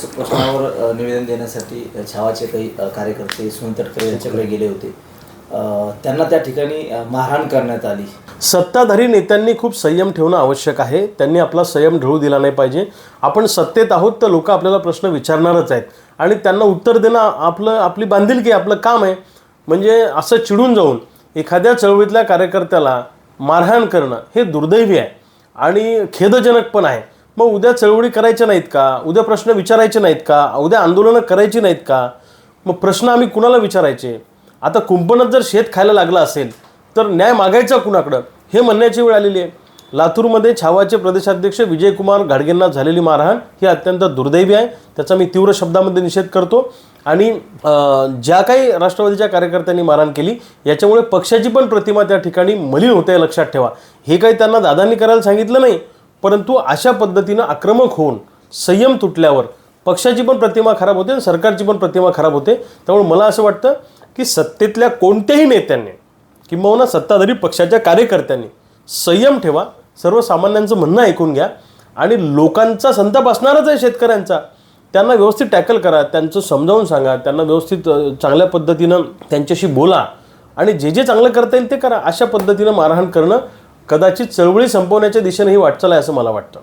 प्रश्नावर निवेदन देण्यासाठी छावाचे काही कार्यकर्ते तटकरे यांच्याकडे गेले होते. त्यांना त्या ठिकाणी मारहाण करण्यात आली. सत्ताधारी नेत्यांनी खूप संयम ठेवणं आवश्यक आहे. त्यांनी आपला संयम ढळू दिला नाही पाहिजे. आपण सत्तेत आहोत तर लोक आपल्याला प्रश्न विचारणारच आहेत. आणि त्यांना उत्तर देणं आपलं आपली बांधिलकी आपलं काम आहे. म्हणजे असं चिडून जाऊन एखाद्या चळवळीतल्या कार्यकर्त्याला मारहाण करणं हे दुर्दैवी आहे. आणि खेदजनक पण आहे. मग उद्या चळवळी करायच्या नाहीत का? उद्या प्रश्न विचारायचे नाहीत का? उद्या आंदोलनं करायची नाहीत का? मग प्रश्न आम्ही कुणाला विचारायचे? आता कुंपणात जर शेत खायला लागलं असेल तर न्याय मागायचा कुणाकडं? हे म्हणण्याची वेळ आलेली आहे. लातूरमध्ये छावाचे प्रदेशाध्यक्ष विजयकुमार घाडगेंना झालेली मारहाण ही अत्यंत दुर्दैवी आहे. त्याचा मी तीव्र शब्दामध्ये निषेध करतो. आणि ज्या काही राष्ट्रवादीच्या कार्यकर्त्यांनी मारहाण केली याच्यामुळे पक्षाची पण प्रतिमा त्या ठिकाणी मलिन होते लक्षात ठेवा. हे काही त्यांना दादांनी करायला सांगितलं नाही. परंतु अशा पद्धतीनं आक्रमक होऊन संयम तुटल्यावर पक्षाची पण प्रतिमा खराब होते आणि सरकारची पण प्रतिमा खराब होते. त्यामुळे मला असं वाटतं की सत्तेतल्या कोणत्याही नेत्यांनी किंबहुना सत्ताधारी पक्षाच्या कार्यकर्त्यांनी संयम ठेवा. सर्वसामान्यांचं म्हणणं ऐकून घ्या. आणि लोकांचा संताप असणारच आहे शेतकऱ्यांचा. त्यांना व्यवस्थित टॅकल करा त्यांचं समजावून सांगा त्यांना व्यवस्थित चांगल्या पद्धतीनं त्यांच्याशी बोला आणि जे जे चांगलं करता येईल ते करा. अशा पद्धतीनं मारहाण करणं कदाचित चळवळी संपवण्याच्या दिशेने ही वाटचाल आहे असं मला वाटतं.